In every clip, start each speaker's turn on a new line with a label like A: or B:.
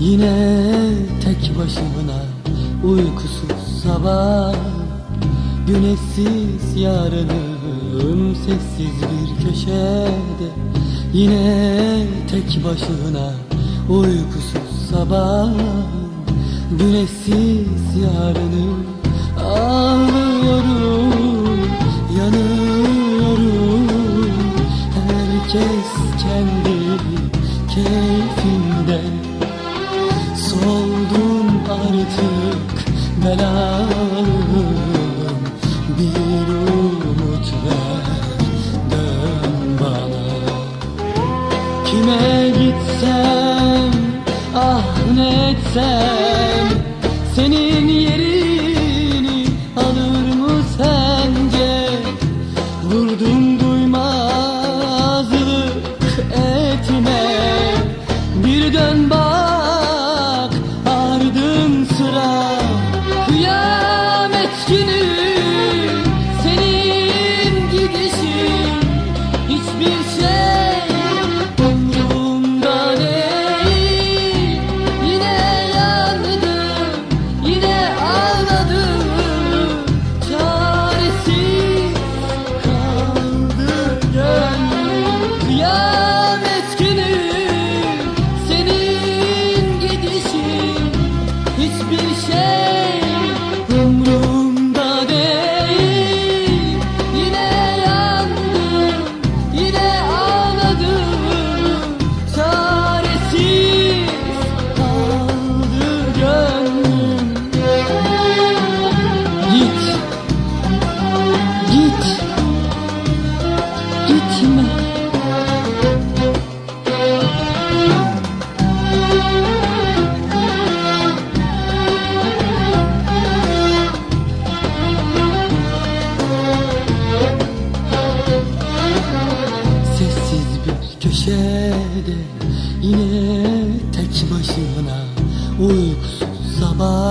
A: Yine tek başına uykusuz sabah. Güneşsiz yarınım sessiz bir köşede Yine tek başına uykusuz sabah. Güneşsiz yarınım ağlıyorum yanıyorum. Herkes kendi keyfinde Soldum artık belalım Bir umut ver dön bana. Kime gitsem ah ne etsem Senin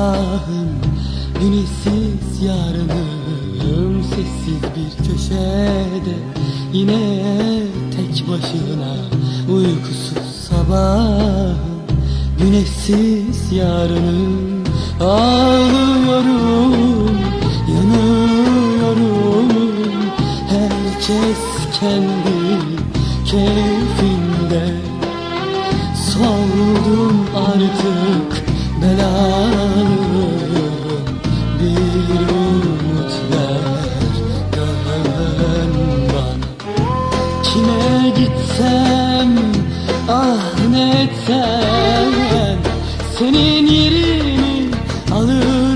A: sabahım Güneşsiz yarınım Sessiz bir köşede Yine tek başına Uykusuz sabahım Güneşsiz yarınım Ağlıyorum Yanıyorum. Herkes kendi keyfinde. Soldum artık belalım gitsem ah ne etsem Senin yerini alır